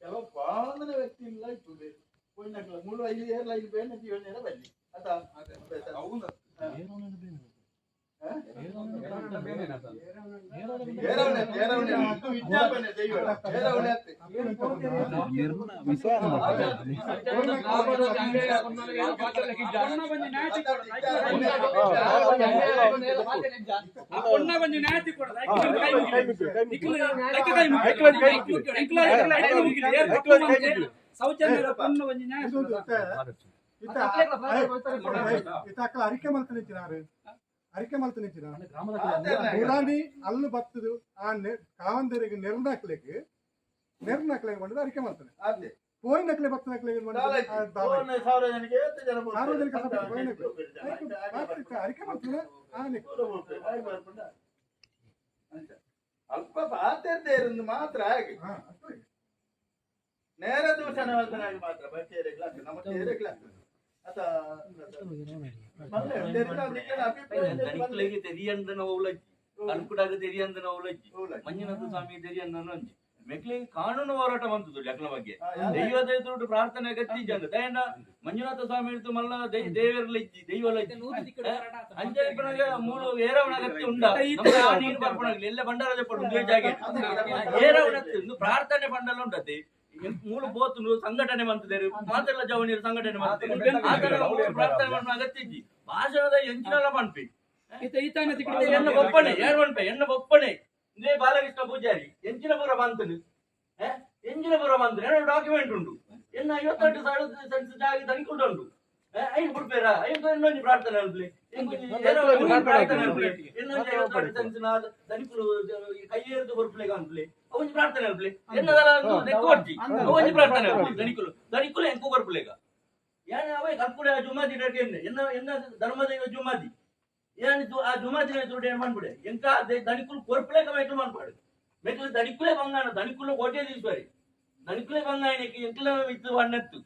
ಕೆಲವು ಪಾಂದನ ವ್ಯಕ್ತಿ ಇಲ್ಲ ಇತ್ತು ಪೋಯ್ನಕ್ಲ ಮೂರು ಐದು ಏರ್ ಐದು ಬೇನೆ ಜೀವನ ಬಲ್ಲಿ ಅದ ಅದು ವಿಜ್ಞಾಪನೆ ಅರಿಕೆ ಮಲ್ತನಿಚ್ಚಿನ ಗುಲಾನಿ ಅಲ್ಲು ಬತ್ತದು ಆ ಕಾವಂದರಿಗೆ ನೆರ್ನಾಕ್ಲೆಗೆ ಹಾಕ್ಲಿಕ್ಕೆ ಮಾಡಿದ್ರೆ ಅರಿಕೆ ಮಲ್ತಾನೆ. ಫೋನ್ ನಕಲೆ ಭಕ್ತ ನಕಲೆ ಸಾರ್ವಜನಿಕ ಅರಿಕೆ ಮಾಡ್ತಾನೆ ಅಲ್ಪ ಪಾತ್ರತೆ ಮಾತ್ರ ಆಗಿ ನೇರ ದೂಷಣ ಮಾತ್ರ. ಬಾಕಿ ಏರಿಕೆ ನಮಗೆ ಕ್ಲಾಸ್ ಕ್ಲಾಸ್ ಅದ தனிக்குள்ளே தெரியந்த நோவுலஜி ಕಲ್ಕುಡಾಗ ತೆರಿಯಂದ ನವಲಜ್ಜಿ ಮಂಜುನಾಥ ಸ್ವಾಮಿ ತೆರಿಯಂದ ನಂಜಿ ಮೆಕ್ಲಿಗೆ ಕಾನೂನು ಹೋರಾಟ ಬಂತದ್ದು ಲೆಕ್ಕನ ಬಗ್ಗೆ ದೈವದ ಎದುರು ಪ್ರಾರ್ಥನೆ ಗತಿ ಜನ ದಯನ ಮಂಜುನಾಥ ಸ್ವಾಮಿ ಇರ್ತು ಮಲ್ಲ ದೇವರಲಿಜ್ಜಿ ದೈವಲಜ್ಜಿ ಅಂಜೆ ಮೂಲು ಏರವಣ ಅಗತ್ಯ ಉಂಡ ನಮ್ಮ ಆ ನೀರು ಬರ್ಪಣಾಗ್ಲಿ ಎಲ್ಲ ಬಂಡಾರದ ಪಡು ಒಂದೇ ಜಾಗ ಏರವಣ ಇನ್ನು ಪ್ರಾರ್ಥನೆ ಬಂಡಲ ಉಂಟತೆ ಮೂಲು ಬೋತು ಸಂಘಟನೆ ಮಾಡ್ತಿದ್ದಾರೆ. ಮಾತೆಲ್ಲ ಜವಣಿಯರು ಸಂಘಟನೆ ಬಂತದೆ ಆ ತರ ಮೂಲು ಪ್ರಾರ್ಥನೆ ಅಗತ್ಯ ಇದ್ದಿ ಭಾಷಣದ ಎಂಚಿನಲ್ಲ ಮಾಡ್ಬೇಕು. ಎನ್ನ ಒಪ್ಪಣೆ ಏನ್ ಪನ್ಪೆ ಎನ್ನ ಒಪ್ಪಣೆ. ಇದೇ ಬಾಲಕೃಷ್ಣ ಪೂಜಾರಿ ಎಂಚಿನ ಪುರ ಬಂತನು ಎಂಚಿನಪುರ ಬಂತನು ಎರಡು ಡಾಕ್ಯುಮೆಂಟ್ ಉಂಟು. ಎನ್ನ ಐವತ್ತೆಂಟು ಸಾವಿರ ಜಾಗ ತನಿಖೆ ಉಂಟು. ಐದು ಬಿಡ್ಬೇರ ಐದು ಇನ್ನೊಂದು ಪ್ರಾರ್ಥನೆ ಅನ್ಪ್ಲಿ ಪ್ರಾರ್ಥನೆ ಅನ್ಪ್ಲಿ ಇನ್ನೊಂದು ಐವತ್ತೆಂಟು ಸೆನ್ಸ್ ನಾ ತನಿಖುಲು ಕೈ ಏರಿದು ಬರ್ಪ್ಲೆ ಅನ್ಪ್ಲಿ ಅವೊಂದು ಪ್ರಾರ್ಥನೆ ಅನ್ಪ್ಲಿ ಎನ್ನದಲ್ಲ ನೆಕ್ಕೊಡ್ಜಿ ಅವೊಂದು ಪ್ರಾರ್ಥನೆ ಅನ್ಪ್ಲಿ ತನಿಖುಲು ತನಿಖುಲು ಎಂಕು ಬರ್ಪ್ಲೇಗ ಯಾನೆ ಅವೇ ಕಲ್ಪುಡೆ ಜುಮಾದಿ ಡಕ್ಕೆ ಎನ್ನ ಎನ್ನ ಧರ್ಮದೈವ ಜುಮಾದಿ ಏನ್ ಇದು ಆ ಜುಮಾದಿನ ದುಡ್ಡು ಏನ್ ಮಾಡ್ಬಿಡೆ ಎಂಕ ದಣಿಕುಲು ಕೊರ್ಪಲೆ ಕಮೆಂಟ್ ಮಾಡ್ಪಾಡು ಮೆಟ್ಲು ದಣಿಕುಲೆ ಬಂಗಾಣ ದಣಿಕುಲು ಕೋಟೆ తీసుకొని దణికులే బంగాయనకి ఎంకల ఇత్తు అన్నట్టు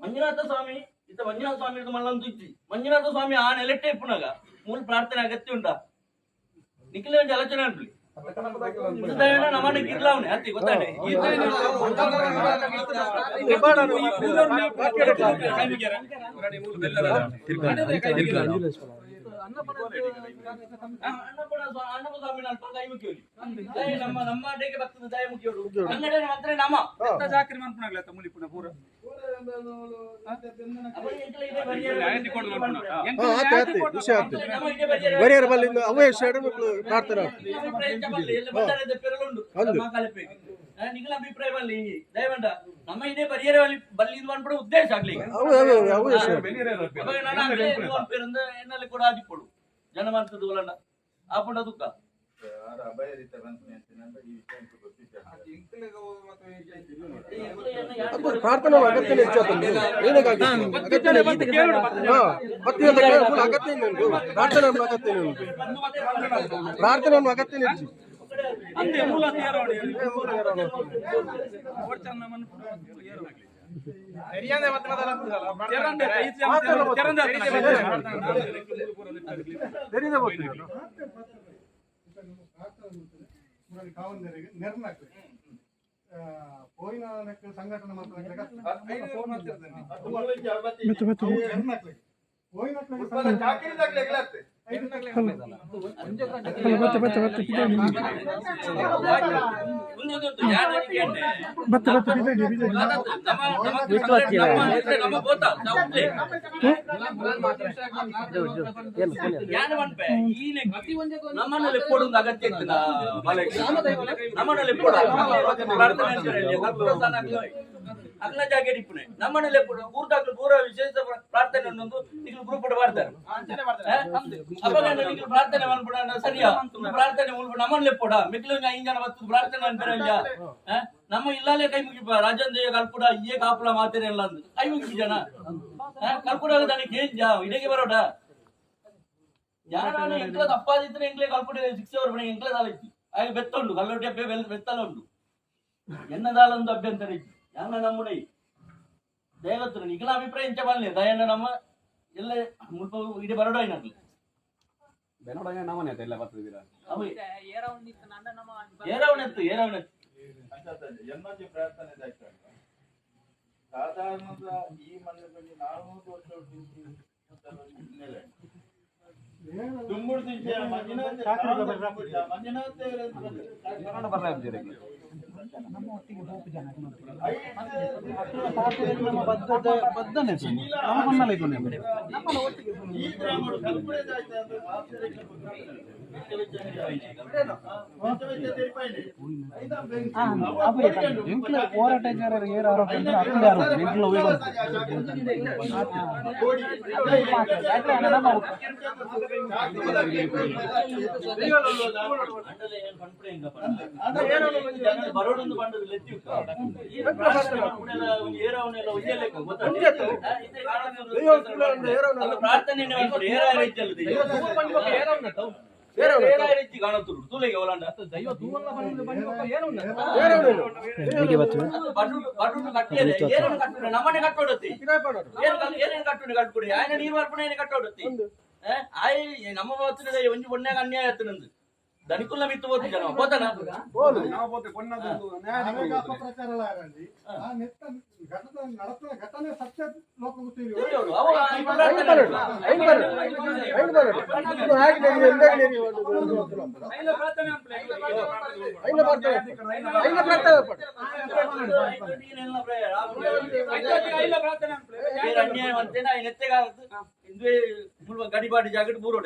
మంజునాథ స్వామి ಇತ್ತ ಮಂಜುನಾಥ ಸ್ವಾಮಿ ಮಲ್ಲ ತುಚ್ಚಿ ಮಂಜುನಾಥ ಸ್ವಾಮಿ ಆ ನೆಲೆಟ್ಟೆ ಇಪ್ಪನಾಗ ಮೂಲ ಪ್ರಾರ್ಥನೆ ಅಗತ್ಯ ಉಂಟಾ ನಿಖಿಲ ಆಲೋಚನೆ ಅನ್ಬಿಡಿ ನಮ್ಮನ್ನ ಗಿರ್ಲಾವ್ನೆ ಹತ್ತಿ ಗೊತ್ತಾನೆ ನಮ್ಮ ನಮ್ಮ ಅಡ್ಡೆಗೆ ಬರ್ತದೆ ದಯ ಮುಗಿಯೋಡು ಅಂಗಡಿ ಮಾತ್ರ ನಮ್ಮ. ಎಂತ ಜಾಕ್ರಿ ಮನ್ಪುನಾಗ್ಲತ್ತ ಮುಲಿ ಪುನ ಪೂರ. ಬರಿಯರು. ಬರಿಯರ ಅವೇ ಶರಣ ನಿಖಿಲ ಅಭಿಪ್ರಾಯದಲ್ಲಿ ದಯವಂಡ ನಮ್ಮ ಇದೇ ಪರಿಹಾರ ಬಲ್ಲಿ ಇದು ಉದ್ದೇಶ ಆಗ್ಲಿ ಎನ್ನಲ್ಲಿ ಕೂಡ ಆದಿಪ್ಪಡು ಜನಮಂತದ ಉಲಂಡ ಆಪುಂಡ ದುಃಖ. ಪ್ರಾರ್ಥನಾ ಅಗತ್ಯ ಪ್ರಾರ್ಥನೆ ಪ್ರಾರ್ಥನೆ ಅಂತೆ ಮೂಲ ತೇರವಣಿ ಓಡ್ಚನ್ನ ಮನ್ಪುನ ಏರವಾಗ್ಲಿ ತೆರಂದೆ ಐತಿ ಅಂತ ತೆರಂದೆ ತೆರೀದೆ ಬರ್ತೀನಿ ನಾನು. ಕಾವಂದರಿಗೆ ನೆರ್ನಾಕ್ಲೆ ಪೋಯಿನ ನಕ್ಲೆ ಸಂಘಟನೆ ಮಾಡ್ತಾರೆ ನೆರ್ನಾಕ್ಲೆ ಪೋಯ್ ನಕ್ಲೆಗೆ ಚಾಕಿರಿ ತಗ್ಲೆ ಎಗ್ಲತ್ತೆ. ಮುಂದೊಂದು ಯಾರಿಗೆ ಅಂಡೆ ನಮ್ಮ ನಮ್ಮ ನಮ್ಮ ಬೋತ ಸೌತ್ಲೆ ಜ್ಞಾನ ಮನ್ಪೆ ಈನೆ ನಮ್ಮನಲ್ಲಿ ಕೊಡುವುದು ಅಗತ್ಯ ಇತ್ತು ನಮ್ಮನ್ನಲ್ಲಿ ಕೊಡ ಪ್ರಾರ್ಥನೆ ಅಂತಾರೆ ಇಲ್ಲಿ. ಕಲ್ಪುರ ಸ್ಥಾನ ಆಗ್ಲೋಯ್. ಅಗ್ಲ ಜಾಗ ಇಪ್ಪುನೆ ನಮ್ಮನಲ್ಲಿ ಊರ್ದಾಗ್ಲು ಪೂರ ವಿಶೇಷ ಪ್ರಾರ್ಥನೆ ಅನ್ನೊಂದು ನೀವು ಗ್ರೂಪ್ ಮಾಡ್ತಾರೆ ಅವಾಗ ನೀವು ಪ್ರಾರ್ಥನೆ ಮಾಡ್ಬಿಡ ಸರಿಯಾ? ಪ್ರಾರ್ಥನೆ. ಮಾಡ್ಬಿಡ ನಮ್ಮಲ್ಲಿ ಪೋಡ. ಮಿಕ್ಲು ಇಂಜನ ಬತ್ತು ಪ್ರಾರ್ಥನೆ ಆ? ನಮ್ಮ ಇಲ್ಲಾಲೇ ಕೈ ಮುಗಿಪ ರಾಜಂದೇಯ ಕಲ್ಪುಡ ಇಯೇ ಕಾಪುಲ ಮಾತೇನೆ ಇಲ್ಲ ಅಂದ್. ಕೈ ಮುಗಿ ಜನ. ಕಲ್ಪುಡ ನನಗೆ ಏನ್ ಜಾ ಇಡೆಗೆ ಬರೋಡ. ಯಾರು ಎಂಕ್ಲ ತಪ್ಪಾದಿದ್ರೆ ಎಂಕ್ಲೆ ಕಲ್ಪುಡ ಸಿಕ್ಸ್ ಅವ್ರ ಮನೆ ಎಂಕ್ಲೆ ದಾಲ ಇತ್ತು ಆಗ ಬೆತ್ತ ಉಂಟು ಕಲ್ಲೊಟ್ಟೆ ಬೆಲ್ ಬೆತ್ತಲ ಉಂಡು ಎನ್ನದಾಲ ಒಂದು ಅಭ್ಯಂತರ ಇತ್ತು ಯಾನ ನಮ್ಮುಡೈ ದೇವತ್ರ ನಿಖಿಲ ಅಭಿಪ್ರಾಯ ಇಂಚ ಬಲ್ಲೆ ದಯನ ನಮ್ಮ ಎಲ್ಲ ಮುಲ್ಪ ಇಡೆ ಬರೋಡ ಏನಕ್ಕೆ ಬೆನೊಡನೆ ನಮನೆ ಎಲ್ಲ ಬರ್ತದಿರ ಅವು ಏರವನಿತ್ತು ನಂದ ನಮ್ಮ ಏರವನೆತ್ತು ಏರವನೆತ್ತು. ಅಂತಂದ್ರೆ ಎನ್ನೊಂದು ಪ್ರಾರ್ಥನೆ ದಾಯ್ತು ಸಾಧಾರಣದ ಈ ಮಂದಿರದಲ್ಲಿ ನಾನೂರು ವರ್ಷ ಹಿನ್ನೆಲೆ. ತುಂಬುಡು ಮಂಜುನಾಥ ಮಂಜುನಾಥ ಮಂಜುನಾಥ ಕನ್ನಡ ಬರ್ಲ ಇದ್ದೀರಿ ಈ ಗ್ರಾಮಗಳು ಕಲ್ಪನೆ ದಾಯ್ತು ಅಂದ್ರೆ ಮಾತ್ರ ಹೋರಾಟಗಾರರು ಏರು ಆರೋಪ ಅಂದ್ರೆ ಅಕ್ಕಂದು ಆರೋಪ ಎಂಟ್ಲು ಅಂಡಲೆ ಏನ್ ಪನ್ಪುಡೆ ಹಿಂಗ ಪನ್ಪುಡೆ. ಬರೋಡೊಂದು ಬಂಡದು ಲೆತ್ತಿ ಉಂಟು. ಈ ಪುಣೆಲ ಒಂದು ಏರವನೆಲ್ಲ ಒಯ್ಯಲೆಕ್ಕ ಗೊತ್ತಾಗ್ತದೆ. ಆ, ಇತ್ತೆ ಕಾಣುತ್ತಿರು. ಅದು ಪ್ರಾರ್ಥನೆನೇ ಮಾಡ್ಬಿಡು. ಏರಾಯ ರೀತಿಯಲ್ಲದೆ. ಏರಾಯ ರೀತಿ ಕಾಣುತ್ತಿರು. ತೂಲೆಗೆ ಒಲಾಂಡ. ಅದು ಬಡ್ಡು- ಬಡ್ಡು ಕಟ್ಟಿಯದೆ. ಏರನ್ನು ಕಟ್ಟುಡೆ. ನಮ್ಮನೆ ಕಟ್ಟೋಡತಿ ಏನೇನು ಕಟ್ಟುಡೆ ಕಟ್ಕೊಡಿ ಆಯ್ನ ನೀರು ಬರ್ಪಣೆ ಕಟ್ಟೋಡತಿ ಆಯ್ ನಮ್ಮ ಹೊತ್ತಿನ ಒಂಜಿ ಬೊಣ್ಣಾಗ ಅನ್ಯಾಯ ಆಯ್ತು ಮಿತ್ತು ಹೋಗ್ತಿ ಜನ ಹೋತನ ಆಮೇಲೆ ಅಪಪ್ರಚಾರಲಾರಂడి. ಆ ನೆತ್ತ ಘಟನೆ ಪುಲ್ವ ಗಡಿಪಾಟಿ ಜಾಕೆಟ್ ಮೂರು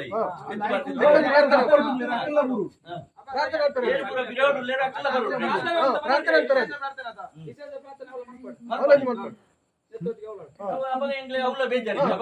ಅವಾಗ ಎಂಗ್ಲೇ ಅವಳ ಬೇಜಾರಿ ಅವಾಗ